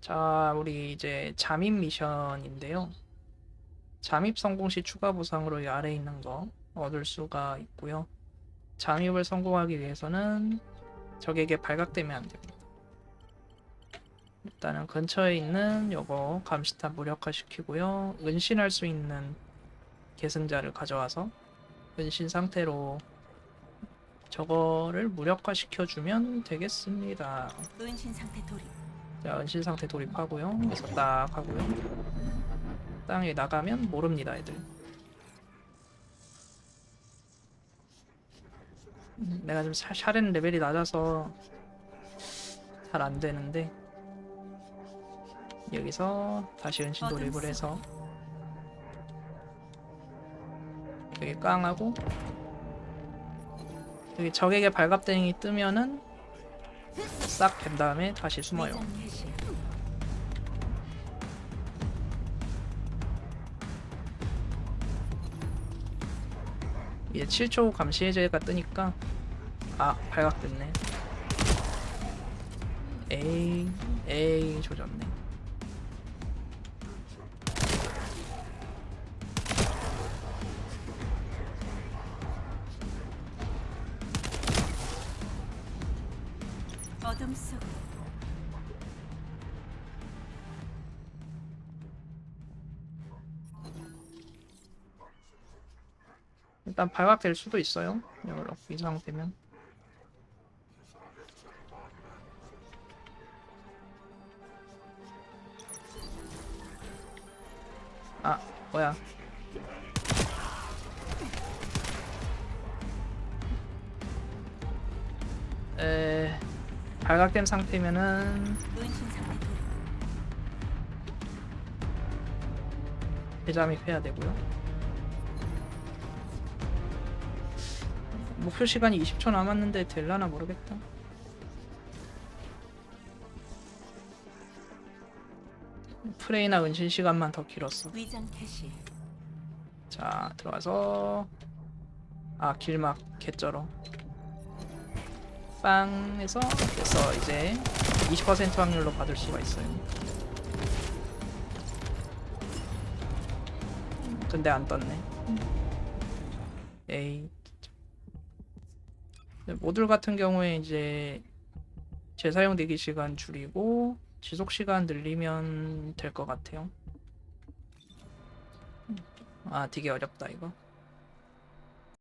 자, 우리 이제 잠입 미션인데요. 잠입 성공 시 추가 보상으로 이 아래에 있는 거 얻을 수가 있고요. 잠입을 성공하기 위해서는 적에게 발각되면 안 됩니다. 일단은 근처에 있는 요거 감시탑 무력화시키고요. 은신할 수 있는 계승자를 가져와서 은신 상태로 저거를 무력화시켜주면 되겠습니다. 은신 상태 돌입. 자, 은신 상태 돌입하고요. 그래서 딱 하고요. 땅에 나가면 모릅니다, 애들. 음, 내가 좀 샤- 샤렌 레벨이 낮아서 잘 안 되는데 여기서 다시 은신 돌입을 해서 여기 깡하고 여기 적에게 발갑댕이 뜨면은 싹 된 다음에 다시 숨어요. 이제 7초 감시 해제가 뜨니까. 아 발각됐네. 에이 에이 조졌네. 어둠 속 일단 발각될 수도 있어요 이 상태면 아 뭐야 에 발각된 상태면은 돌입. 대잠입 해야 되고요. 목표 시간이 20초 남았는데 될라나 모르겠다. 프레이나 은신 시간만 더 길었어. 위장 캐시. 자 들어와서 아 길막 개쩔어. 빵 해서 됐어 이제 20% 확률로 받을 수가 있어요. 근데 안 떴네. 에이. 근데 모듈 같은 경우에 이제 재사용 대기 시간 줄이고 지속 시간 늘리면 될 것 같아요. 아 되게 어렵다 이거.